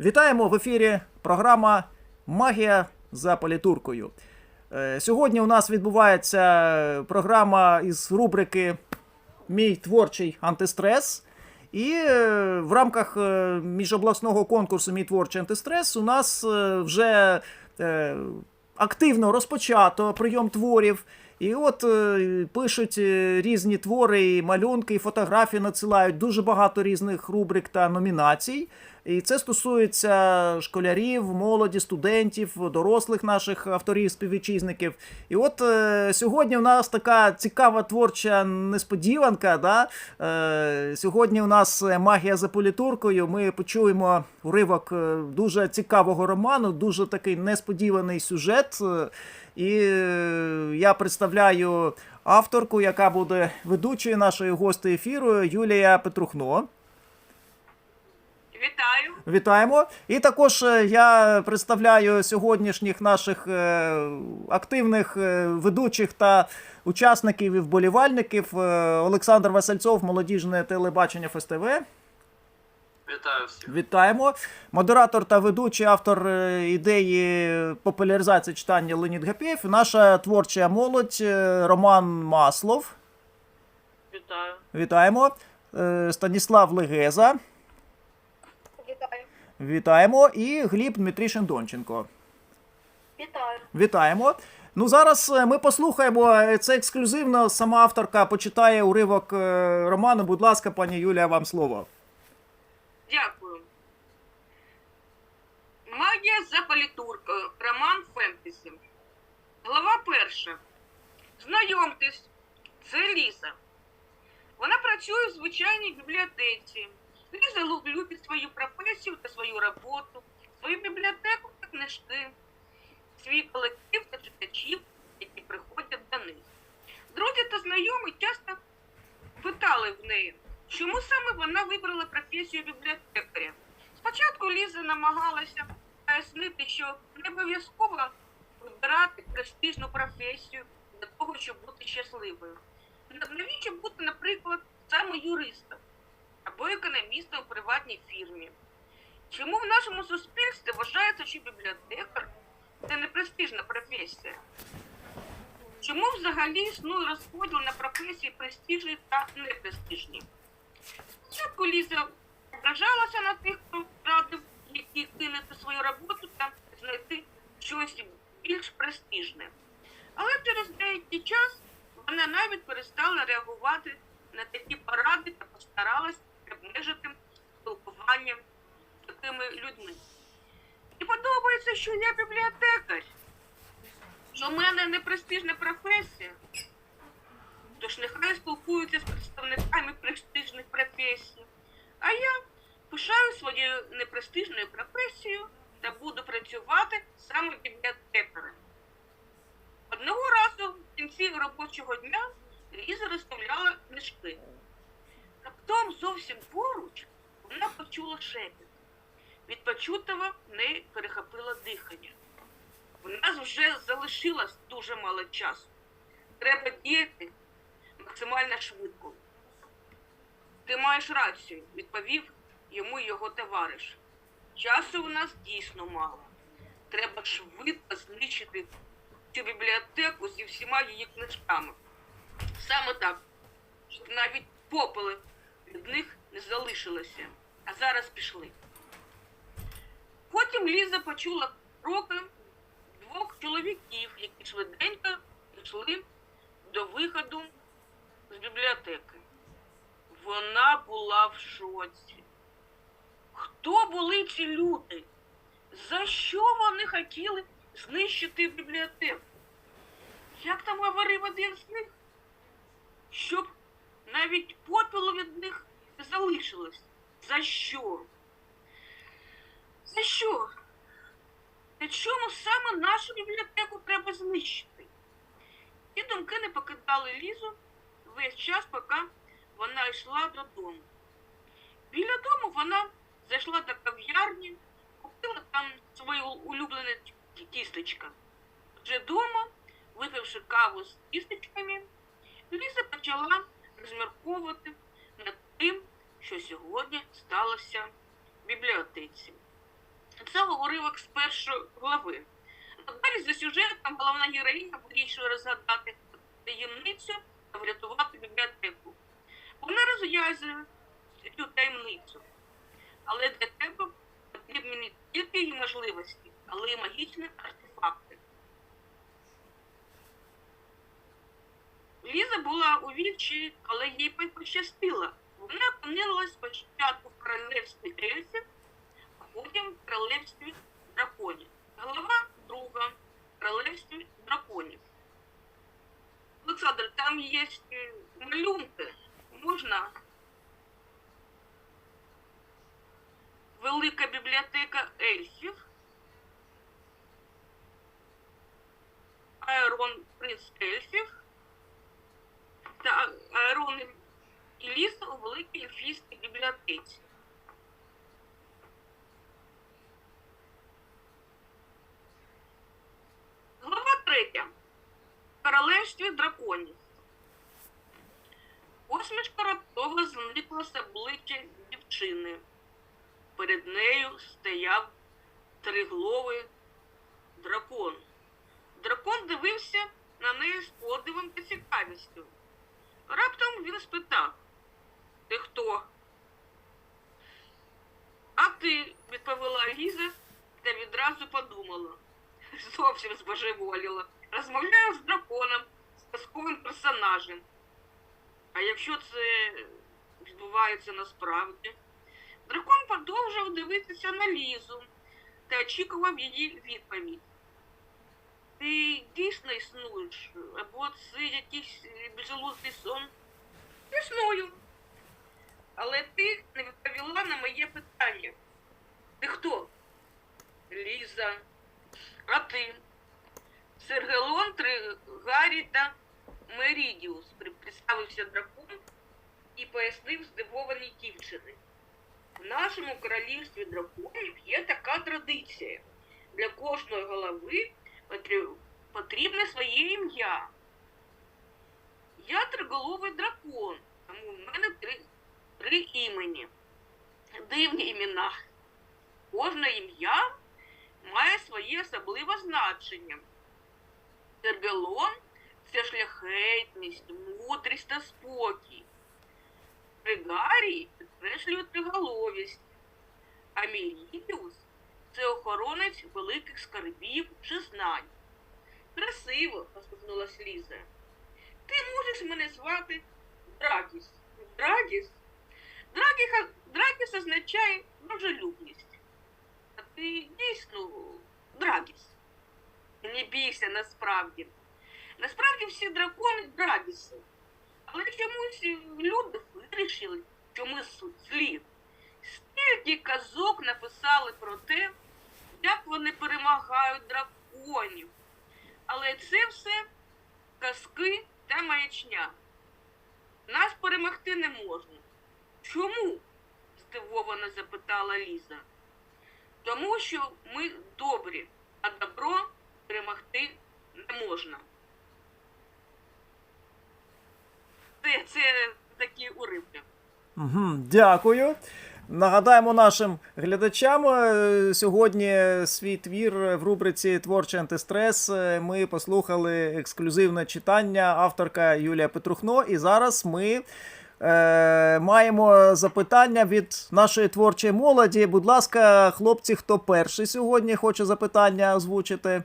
Вітаємо в ефірі програма Магія за політуркою. Е, Сьогодні у нас відбувається програма із рубрики Мій творчий антистрес. І е, в рамках е, міжобласного конкурсу Мій творчий антистрес у нас вже активно розпочато прийом творів. І от пишуть різні твори, і малюнки, і фотографії надсилають дуже багато різних рубрик та номінацій. І це стосується школярів, молоді, студентів, дорослих наших авторів, співвітчизників. І от е, сьогодні у нас така цікава творча несподіванка. Да? Е, сьогодні у нас магія за політуркою. Ми почуємо уривок е, дуже цікавого роману, дуже такий несподіваний сюжет. Е, І е, я представляю авторку, яка буде ведучою нашої гості ефіру Юлія Петрухно. Вітаю. Вітаємо. І також е, я представляю сьогоднішніх наших е, активних е, ведучих та учасників і вболівальників Олександр Васильцов, молодіжне телебачення ФСТВ. Вітаю всіх. Вітаємо. Модератор та ведучий автор ідеї популяризації читання Леонід Гапєєв. Наша творча молодь Роман Маслов. Вітаю. Вітаємо. Станіслав Легеза. Вітаємо. І Гліб Дмитрішин Донченко. Вітаю. Вітаємо. Ну зараз е, ми послухаємо е, це ексклюзивно. Сама авторка почитає уривок е, роману. Будь ласка, пані Юлія, вам слово. Дякую. Магія за політуркою. Роман фентезі. Глава перша. Знайомтесь, це Ліза. Вона працює в звичайній бібліотеці. Ліза лю- любить свою професію та свою роботу, свою бібліотеку та книжки, свій колектив та читачів, які приходять до них. Друзі та знайомі часто питали в неї, чому саме вона вибрала професію бібліотекаря. Спочатку Ліза намагалася пояснити, що не обов'язково вибирати престижну професію для того, щоб бути щасливою. Навіщо бути, наприклад, саме юристом або економістом у приватній фірмі? Чому в нашому суспільстві вважається, що бібліотекар це не престижна професія? Чому взагалі існує розподіл на професії престижні та непрестижні? Спочатку Ліза ображалася на тих, хто радив їй кинути свою роботу та знайти щось більш престижне. Але через деякий час вона навіть перестала реагувати на такі поради та постаралась обмежити спілкування з такими людьми. І подобається, що я бібліотекар, що в мене не престижна професія. Тож нехай спілкуються з представниками престижних професій. А я пишаю своєю непрестижною професією та буду працювати саме бібліотекарем. Одного разу в кінці робочого дня Ліза розставляла книжки. Раптом зовсім поруч вона почула шепіт. Від почутого в неї перехопило дихання. У нас вже залишилось дуже мало часу. Треба діяти максимально швидко. Ти маєш відповів йому його товариш. Часу у нас дійсно мало. Треба швидко знищити цю бібліотеку зі всіма її книжками. Саме так, щоб навіть попели від них не залишилося. А зараз пішли. Потім Ліза почула кроки двох чоловіків, які швиденько йшли до виходу з бібліотеки. Вона була в шоці. Хто були ці люди? За що вони хотіли знищити бібліотеку? Як там говорив один з них? Щоб навіть попелу від них залишилось. За що? За що? Та чому саме нашу бібліотеку треба знищити? Ці думки не покидали Лізу весь час, поки вона йшла додому. Біля дому вона зайшла до кав'ярні, купила там своє улюблене ті- тістечко. Вже дома, випивши каву з тістечками, Ліза почала розмірковувати над тим, що сьогодні сталося в бібліотеці. Це уривок з першої глави. Далі за сюжетом головна героїня вирішує розгадати таємницю та врятувати бібліотеку. Вона розв'язує цю таємницю. Але для тебе потрібні не тільки її можливості, але й магічні артефакти. Ліза була у вічі, але їй пощастило. Вона опинилась спочатку в королевстві ельфів, а потім в королевстві драконів. Голова друга королевстві драконів. Олександр, там є малюнки. Можна? Велика бібліотека ельфів. Аерон принц ельфів та Аерон і ліс у великій ельфійській бібліотеці. Глава третя. В королевстві драконів. Посмішка раптово зникла з обличчя дівчини. Перед нею стояв тригловий дракон. Дракон дивився на неї з подивом та цікавістю. Раптом він спитав: Ти хто? А ти, відповіла Ліза та відразу подумала. Зовсім збожеволіла. Розмовляю з драконом, з казковим персонажем. А якщо це відбувається насправді? Дракон продовжував дивитися на Лізу та очікував її відповідь. Ти дійсно існуєш? Або це якийсь безжалузний сон? Існую. Але ти не відповіла на моє питання. Ти хто? Ліза. А ти? Сергелон, Тригарі та Мерідіус, представився дракон і пояснив здивованій дівчини. В нашому королівстві драконів є така традиція. Для кожної голови потрібне своє ім'я. Я триголовий дракон, тому в мене три, три імені. Дивні імена. Кожне ім'я має своє особливе значення. Сергелон це шляхетність, мудрість та спокій. Тригарій підкреслює триголовість, а Мірідіус це охоронець великих скарбів чи знань. Красиво, посміхнулась Ліза. Ти можеш мене звати Драгіс. Драгіс? Драгіха, Драгіс означає дружелюбність. А ти дійсно Драгіс. Не бійся насправді. Насправді всі дракони Драгіси. Але чомусь люди вирішили, що ми злі. Стільки казок написали про те, як вони перемагають драконів. Але це все казки та маячня. Нас перемогти не можна. Чому? здивовано запитала Ліза. Тому що ми добрі, а добро перемогти не можна. Це, це такі уривки. Угу, дякую. Нагадаємо нашим глядачам е, сьогодні свій твір в рубриці Творчий антистрес. е, Ми послухали ексклюзивне читання авторка Юлія Петрухно. І зараз ми е, маємо запитання від нашої творчої молоді. Будь ласка, хлопці, хто перший сьогодні хоче запитання озвучити?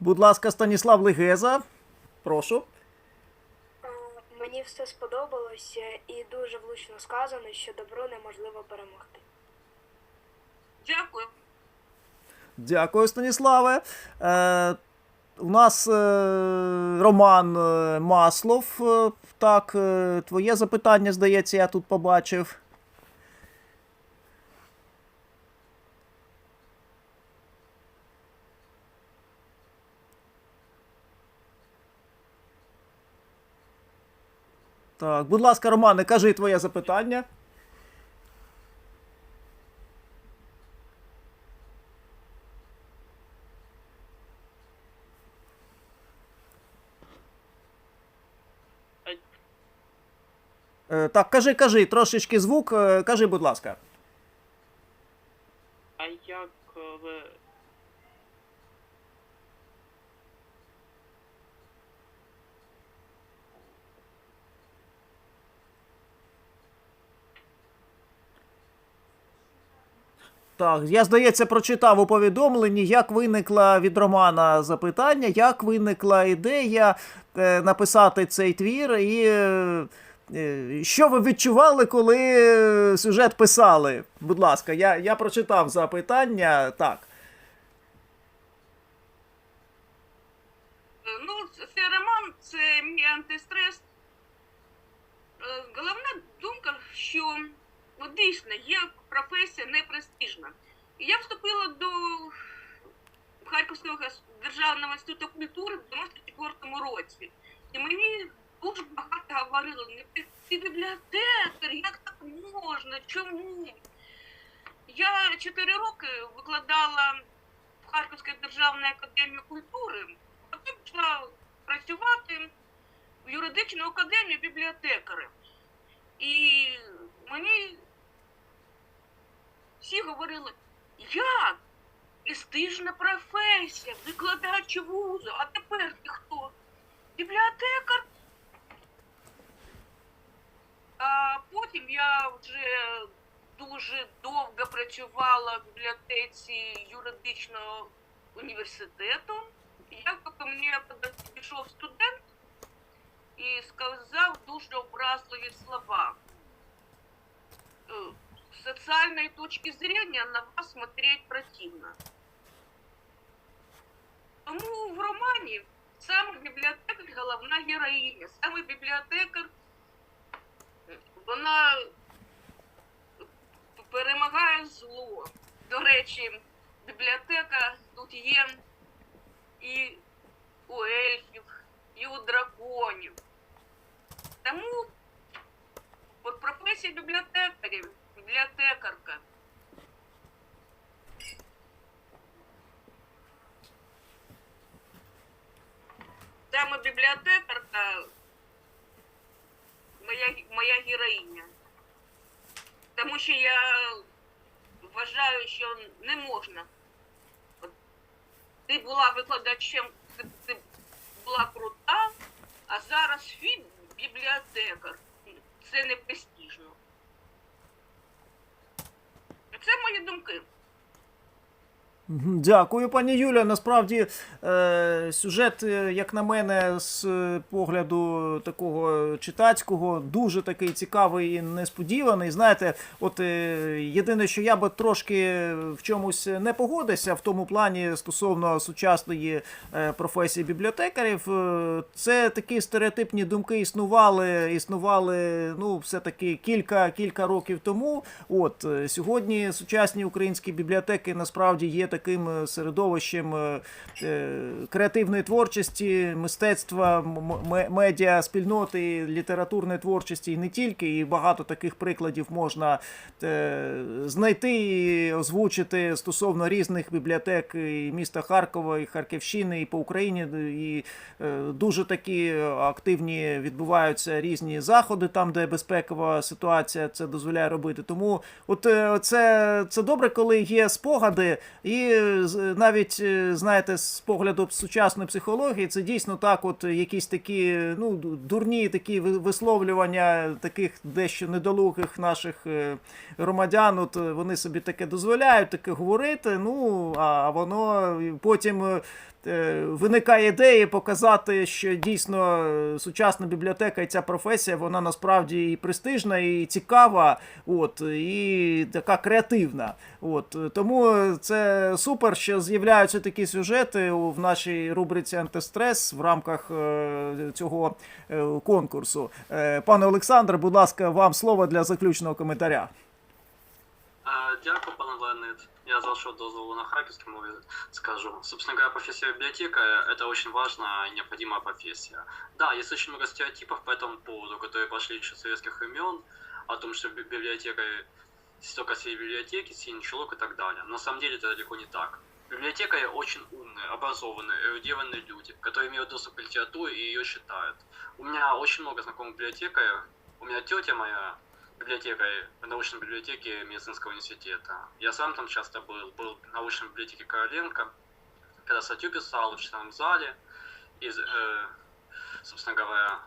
Будь ласка, Станіслав Легеза. Прошу. Мені все сподобалося і дуже влучно сказано, що добро неможливо перемогти. Дякую. Дякую, Станіславе. Е, у нас е, Роман е, Маслов. Е, так, е, твоє запитання, здається, я тут побачив. Так, будь ласка, Романе, кажи твоє запитання. Е, Так, кажи, кажи, трошечки звук, е, кажи, будь ласка. А як е, ви. Так, я, здається, прочитав у повідомленні, як виникла від Романа запитання, як виникла ідея е, написати цей твір, і е, що ви відчували, коли е, сюжет писали? Будь ласка, я, я прочитав запитання. Так. Е, Ну, це- роман це мій антистрес. Е, Головна думка, що ну, дійсно є професія непрестижна. Я вступила до Харківського державного інституту культури в 94-му році. І мені дуже багато говорили, «Не ти, бібліотекар, як так можна? Чому? Я 4 роки викладала в Харківській державній академії культури, потім пішла працювати в юридичну академію бібліотекарем. І мені всі говорили, як? Престижна професія, викладач вузу, а тепер ти хто? Бібліотекар? А потім я вже дуже довго працювала в бібліотеці юридичного університету. Як мені підійшов студент і сказав дуже образливі слова. С социальной точки зрения на вас смотреть противно. Тому в романі саме бібліотекар головна героїня. Саме бібліотекар вона перемагає зло. До речі, бібліотека тут є і у ельфів, і у драконів. Тому от професія бібліотекарів, бібліотекарка. Саме бібліотекарка моя, моя героїня. Тому що я вважаю, що не можна. Ти була викладачем, ти, ти була крута, а зараз фі бібліотекар. Це не престижно. Це мої думки. Дякую, пані Юля. Насправді е, сюжет, е, як на мене, з погляду такого читацького, дуже такий цікавий і несподіваний. Знаєте, от е, єдине, що я би трошки в чомусь не погодився в тому плані стосовно сучасної е, професії бібліотекарів, це такі стереотипні думки існували, існували ну, все-таки кілька, кілька років тому. От сьогодні сучасні українські бібліотеки насправді є таким е, середовищем е, е, креативної творчості, мистецтва, медіа, спільноти, літературної творчості і не тільки. І багато таких прикладів можна знайти і озвучити стосовно різних бібліотек і міста Харкова, і Харківщини, і по Україні. І дуже такі активні відбуваються різні заходи там, де безпекова ситуація це дозволяє робити. Тому от це, це добре, коли є спогади, і з- навіть е, знаєте, з погляду сучасної психології, це дійсно так, от якісь такі ну дурні такі висловлювання таких дещо недолугих наших е, громадян. От е, вони собі таке дозволяють, таке говорити. Ну а воно потім. Виникає ідея показати, що дійсно сучасна бібліотека і ця професія, вона насправді і престижна, і цікава, от, і така креативна. От, тому це супер, що з'являються такі сюжети у- в нашій рубриці Антистрес в рамках е, цього е, конкурсу. Е, Пане Олександре, будь ласка, вам слово для заключного коментаря. А, Дякую, пане Леонид. Я з вашого дозволу на харківській мові скажу. Собственно говоря, профессия библиотекаря – это очень важная и необходимая профессия. Да, есть очень много стереотипов по этому поводу, которые пошли еще с советских времен, о том, что би- Библиотекарь только сидит в библиотеке, синий чулок и так далее. Но на самом деле это далеко не так. Библиотекари очень умные, образованные, эрудированные люди, которые имеют доступ к литературе и ее читают. У меня очень много знакомых библиотекарей. У меня тетя моя библиотекой, в научной библиотеке медицинского университета. Я сам там часто был, был в научной библиотеке Короленко, когда статью писал в читальном зале, и, э, собственно говоря,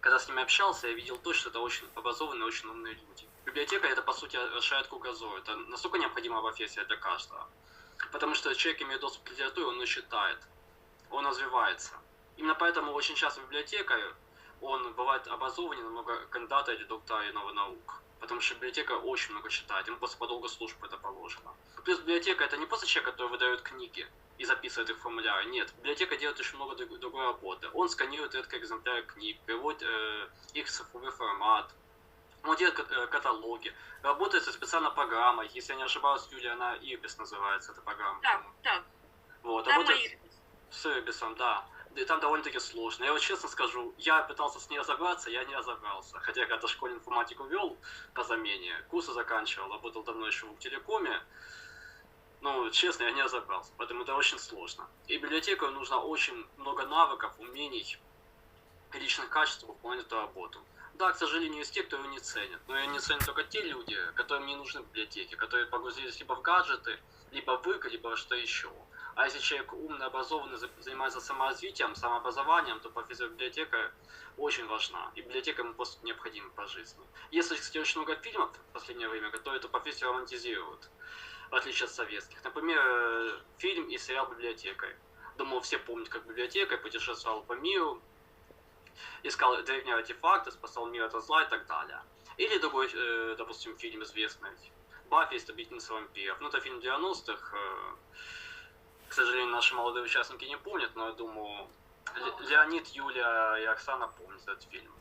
когда с ними общался, я видел то, что это очень образованные, очень умные люди. Библиотека это, по сути, расширяет кругозор. Это настолько необходимая профессия для каждого. Потому что человек имеет доступ к литературе, он ее читает, он развивается. Именно поэтому очень часто библиотекарь, он бывает образованнее намного кандидата или доктора наук. Потому что библиотека очень много читает, ему просто по долгу службы это положено. Плюс библиотека это не просто человек, который выдает книги и записывает их в формуляры. Нет, библиотека делает очень много друг- другой работы. Он сканирует редкие экземпляры книг, переводит э, их в цифровой формат, он делает э, каталоги, работает со специальной программой. Если я не ошибаюсь, Юлия, она Ирбис называется, эта программа. Так, так. Вот, Там работает с Ирбисом, да. И там довольно-таки сложно. Я вот честно скажу, я пытался с ней разобраться, я не разобрался. Хотя я когда школьную информатику вел по замене, курсы заканчивал, работал давно еще в телекоме. Ну, честно, я не разобрался, поэтому это очень сложно. И библиотекарю нужно очень много навыков, умений личных качеств, выполнять эту работу. Да, к сожалению, есть те, кто его не ценят. Но ее не ценят только те люди, которым не нужны библиотеки, которые погрузились либо в гаджеты, либо в игры, либо что еще. А если человек умный, образованный, за- занимается саморазвитием, самообразованием, то профессия библиотека очень важна. И библиотека ему просто необходима по жизни. Если, кстати, очень много фильмов в последнее время, которые эту профессию романтизируют, в отличие от советских. Например, э, фильм и сериал «Библиотекарь». Думаю, все помнят, как библиотекарь путешествовал по миру, искал древние артефакты, спасал мир от зла и так далее. Или другой, э, допустим, фильм известный «Баффи. Истребительница вампиров». Ну, это фильм 90-х. К сожалению, наши молодые участники не помнят, но я думаю, Ле- Леонид, Юлия и Оксана помнят этот фильм.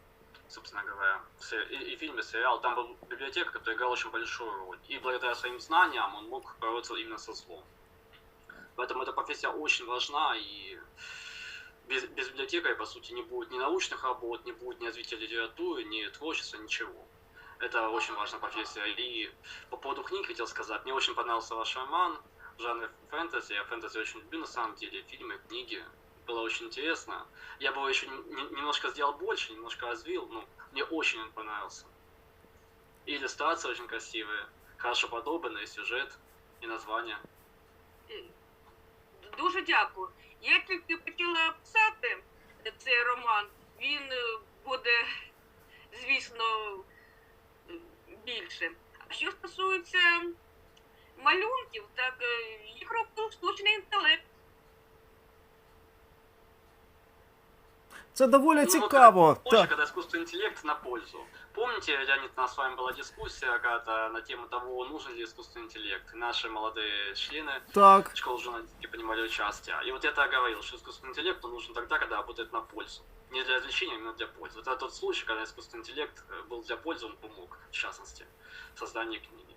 Собственно говоря, и, и фильм, и сериал. Там был библиотека, который играл очень большую роль. И благодаря своим знаниям он мог бороться именно со злом. Поэтому эта профессия очень важна, и без, без библиотекаря, по сути, не будет ни научных работ, не будет ни развития литературы, ни творчества, ничего. Это очень важная профессия. И по поводу книг хотел сказать, мне очень понравился ваш роман в жанре фэнтези. Я фэнтези очень люблю, на самом деле, фильмы, книги. Было очень интересно. Я бы его еще не- немножко сделал больше, немножко развил, но мне очень он понравился. И иллюстрации очень красивые, хорошо подобранные, сюжет и название. Дуже дякую. Я тільки хотіла писати цей роман. Він е, буде, звісно, більше. А що стосується малюнків, так е, їх робив штучний інтелект. Це доволі Ну, цікаво. Позже, Так. когда искусственный интеллект на пользу. Помните, Леонид, у нас с вами была дискуссия когда на тему того, нужен ли искусственный интеллект. И наши молодые члены Так. школы журналистики принимали участие. И вот я так говорил, что искусственный интеллект он нужен тогда, когда работает на пользу. Не для развлечения, а именно для пользы. Вот это тот случай, когда искусственный интеллект э, был для пользы, он помог, в частности, в создании книги.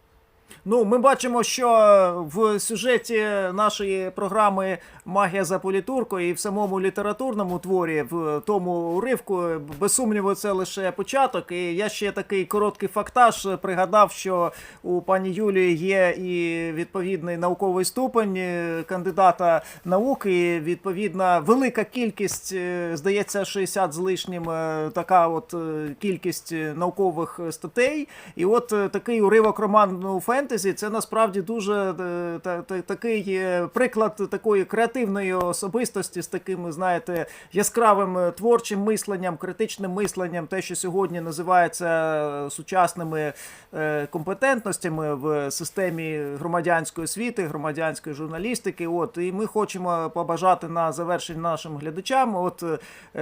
Ну, ми бачимо, що в сюжеті нашої програми Магія за політуркою і в самому літературному творі, в тому уривку, без сумніву, це лише початок. І я ще такий короткий фактаж пригадав, що у пані Юлії є і відповідний науковий ступень е, кандидата наук, і відповідна велика кількість, е, здається, 60 з лишнім, е, така от е, кількість е, наукових статей. І от е, такий уривок роману фентезі це насправді дуже е, та, та, такий е, приклад такої креативної особистості з таким, знаєте, яскравим е, творчим мисленням, критичним мисленням, те, що сьогодні називається сучасними компетентностями в системі громадянської освіти, громадянської журналістики. От і ми хочемо побажати на завершення нашим глядачам, от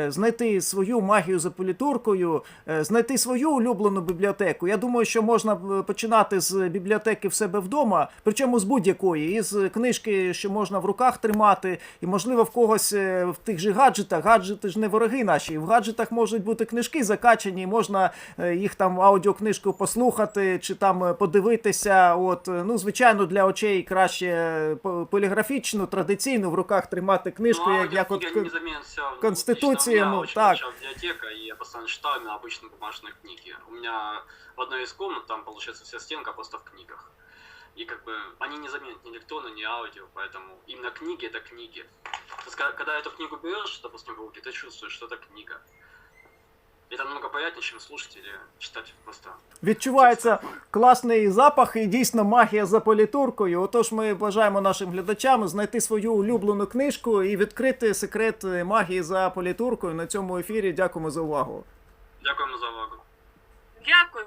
знайти свою магію за політуркою, знайти свою улюблену бібліотеку. Я думаю, що можна починати з бібліотеки в себе вдома, причому з будь-якої, із книжки, що можна в руках тримати, і можливо в когось е, в тих же гаджетах. Гаджети ж не вороги наші. В гаджетах можуть бути книжки закачані, можна е, їх там аудіокнижку послухати чи там е, подивитися. От е, ну звичайно, для очей краще е, по- поліграфічну, традиційну в руках тримати книжку, Ну, як, як от аудиокниги, они не заменят себя. Конституции, ну, очень так. большая библиотека, и я постоянно читаю на обычные бумажные книги. У меня в одной из комнат, там, получается, вся стенка просто в книгах. И как бы они не заменят ни электронно, ни аудио, поэтому именно книги это книги. То есть, ка- когда эту книгу берешь, допустим, в руки, ты чувствуешь, что это книга. Это намного приятнее, чем слушать или читать просто. Відчувається класний запах і дійсно магія за політуркою. Отож, ми бажаємо нашим глядачам знайти свою улюблену книжку і відкрити секрет магії за політуркою. На цьому ефірі дякуємо за увагу. Дякуємо за увагу. Дякую.